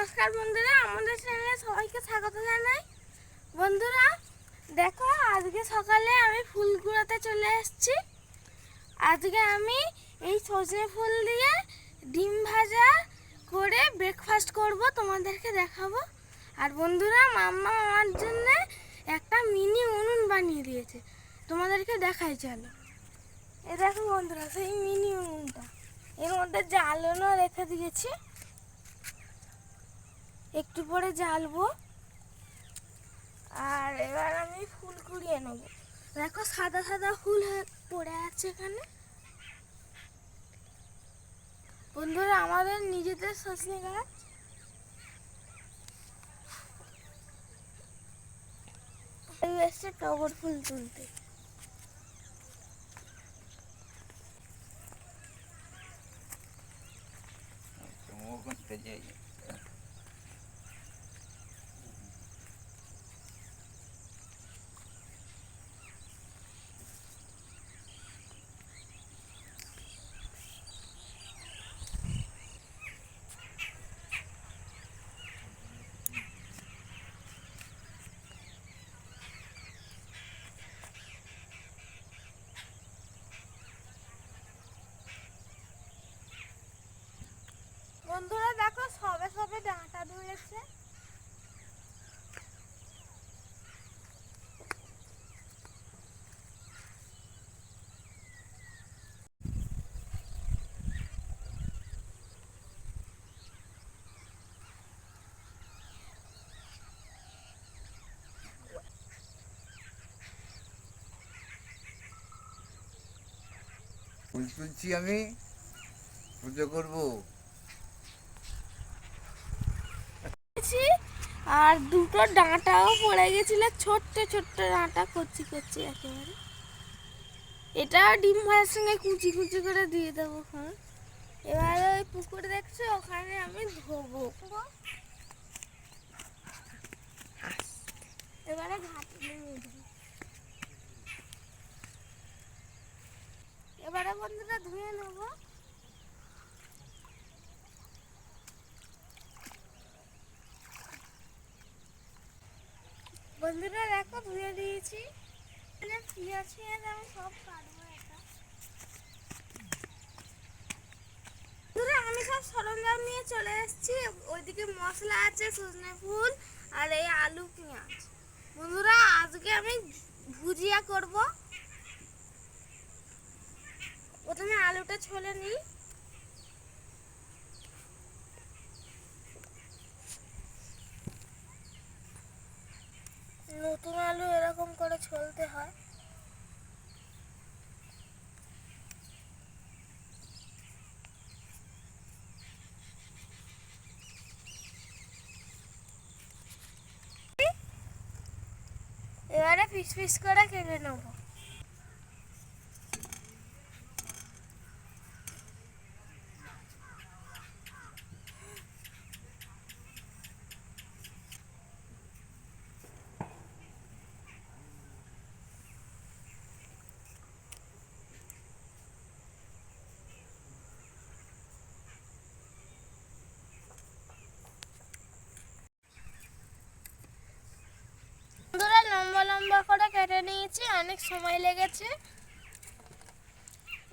নমস্কার বন্ধুরা, আমাদের চ্যানেলে সবাইকে স্বাগত জানাই। বন্ধুরা, দেখো, আজকে সকালে আমি ফুল কুড়াতে চলে এসেছি। আজকে আমি এই সজনে ফুল দিয়ে ডিম ভাজা করে ব্রেকফাস্ট করব, তোমাদেরকে দেখাবো। আর বন্ধুরা, মাম্মা আমার জন্য একটা মিনি উনুন বানিয়ে দিয়েছে। তোমাদেরকে দেখাই, চলো। এ দেখো বন্ধুরা, সেই মিনি উনুনটা। এর মধ্যে জ্বালানো রেখে দিয়েছি। একটু পরে জ্বালবো। আর এবার আমি ফুল কুড়িয়ে নেব। দেখো সাদা সাদা ফুল পড়ে আছে এখানে। বন্ধুরা, আমাদের নিজেদের সজনে গাছ। এসছে টগর ফুল তুলতে। যাই বন্ধুরা দেখো সবে সবে ডাঁটা ধরেছে। আমি। পুজো করব দিয়েছি আর দুটো ডাঁটাও পড়ে গেছিল, ছোট্ট ছোট্ট ডাঁটা, কচি কচি একেবারে। এটাও ডিম ভাজার সঙ্গে কুচি কুচি করে দিয়ে দেবো এখন এবারে ওই পুকুর দেখছ? ওখানে আমি ধোবো। এবারে ঘাটে এবারে বন্ধুরা ধুয়ে নেব। বন্ধুরা, দেখো, ধুয়ে দিয়েছি। পেঁয়াজ আমি সব কাটবো এটা। আমি সব সরঞ্জাম নিয়ে চলে এসেছি। ওইদিকে মশলা আছে, সজনে ফুল আর এই আলু পেঁয়াজ। বন্ধুরা, আজকে আমি ভুজিয়া করব। প্রথমে আলুটা ছলে নিই। নতুন আলু এরকম করে ছলতে হয়। এবারে পিস পিস করে কেটে নেব বন্ধুরা লম্বা লম্বা করে কেটে নিয়েছি, অনেক সময় লেগেছে।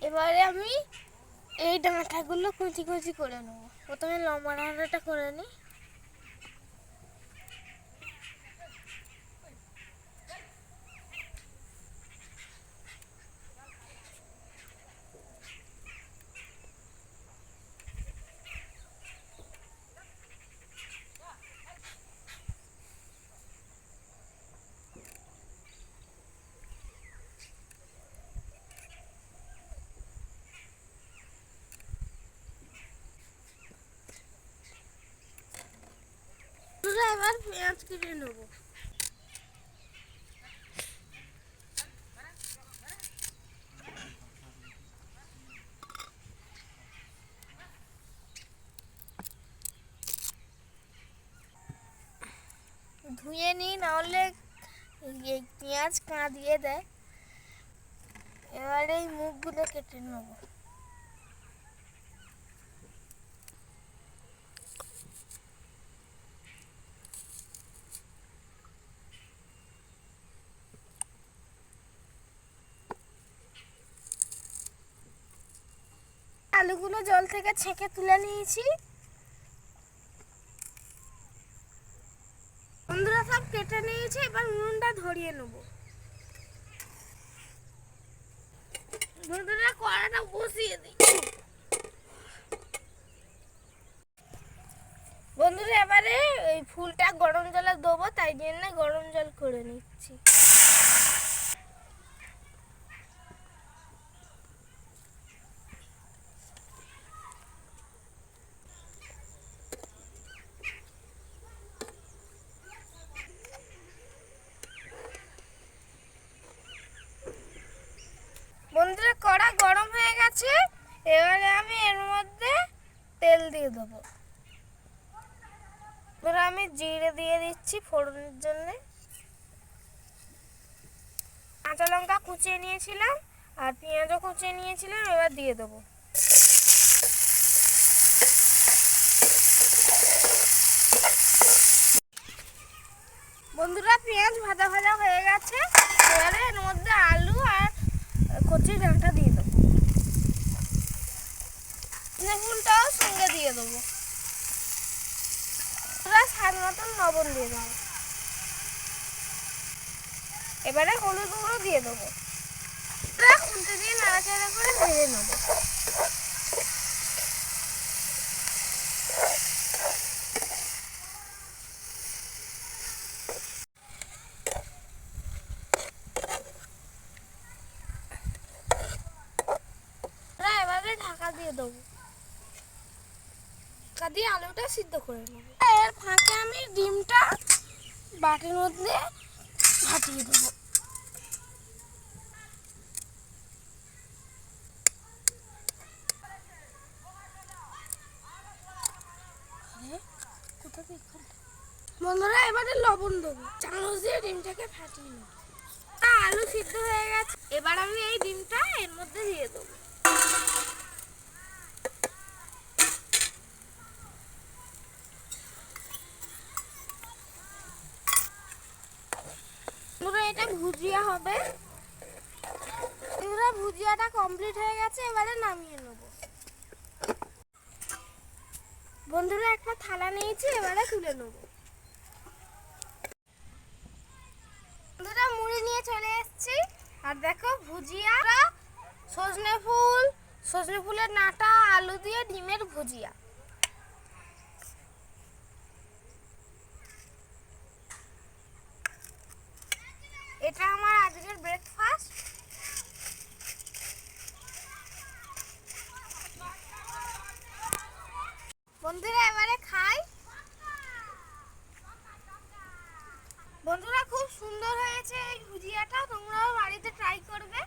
এবারে আমি এই ডাঁটাগুলো কুচি কুচি করে নেব। প্রথমে লম্বা ডাঁটাটা করে নিই। বন্ধুরা এবার পেঁয়াজ কেটে নেব ধুয়ে নিই নাহলে এই পেঁয়াজ কাঁদিয়ে দেয় এবারে এই মুখগুলো কেটে নেব আলুগুলো জল থেকে ছেঁকে তুলে নিয়েছি। বন্ধুরা সব কেটে নিয়েছি, এবার উনুনটা ধরিয়ে নেব। বন্ধুরা কড়াটা বসিয়ে দিই। বন্ধুরা এবারে এই ফুলটা গরম জলে দেবো, তাই জন্য গরম জল করে নিচ্ছি বন্ধুরা কড়া গরম হয়ে গেছে এবারে আমি এর মধ্যে তেল দিয়ে দেবো। এবারে আমি জিরে দিয়ে দিচ্ছি ফোড়নের জন্য। কাঁচা লঙ্কা কুচিয়ে নিয়েছিলাম আর পেঁয়াজও কুচিয়ে নিয়েছিলাম, এবার দিয়ে দেবো। বন্ধুরা, পেঁয়াজ ভাজা ভাজা হয়ে গেছে। এবারে এর মধ্যে আলু আর কচি ডাঁটা দিয়ে দেবো ফুলটাও সঙ্গে দিয়ে দেবো এবার স্বাদ মতন লবণ দিয়ে দেবো। এবারে হলুদ গুঁড়ো দিয়ে দেবো। এবার দিয়ে নাড়াচাড়া করে ভেজে নেব। ঢাকা দিয়ে দেবো। ঢাকা আলুটা সিদ্ধ করে নেব। ফাঁকে বাটির মধ্যে ফাটিয়ে দেবো? বন্ধুরা, এবারে লবণ দেবো। চামচ দিয়ে ডিমটাকে ফাটিয়ে নেব। আলু সিদ্ধ হয়ে গেছে। এবার আমি এই ডিমটা এর মধ্যে দিয়ে দেবো। এটা ভুজিয়া হবে। পুরো ভুজিয়াটা কমপ্লিট হয়ে গেছে, এবারে নামিয়ে নেব। বন্ধুরা, একটা থালা নিয়েছি, এবারে তুলে নেব। বন্ধুরা, মুড়ি নিয়ে চলে এসেছি। আর দেখো, ভুজিয়া, সজনে ফুল, সজনে ফুলের নাটা, আলু দিয়ে ডিমের ভুজিয়া এটা আমার আজকের ব্রেকফাস্ট বন্ধুরা এবারে খাই বন্ধুরা খুব সুন্দর হয়েছে এই ভুজিয়াটা তোমরাও বাড়িতে ট্রাই করবে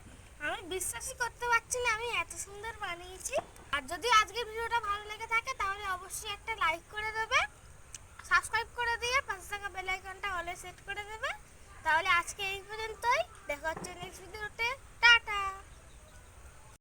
আমি বিশ্বাসই করতে পারছি না, আমি এত সুন্দর বানিয়েছি। আর যদি আজকের ভিডিওটা ভালো লেগে থাকে, তাহলে অবশ্যই একটা লাইক করে দেবে সাবস্ক্রাইব করে দিয়ে পাশে থাকা বেল আইকনটা অলে সেট করে দেবে। তাহলে আজকে এই পর্যন্তই, দেখা হচ্ছে নেক্সট ভিডিওতে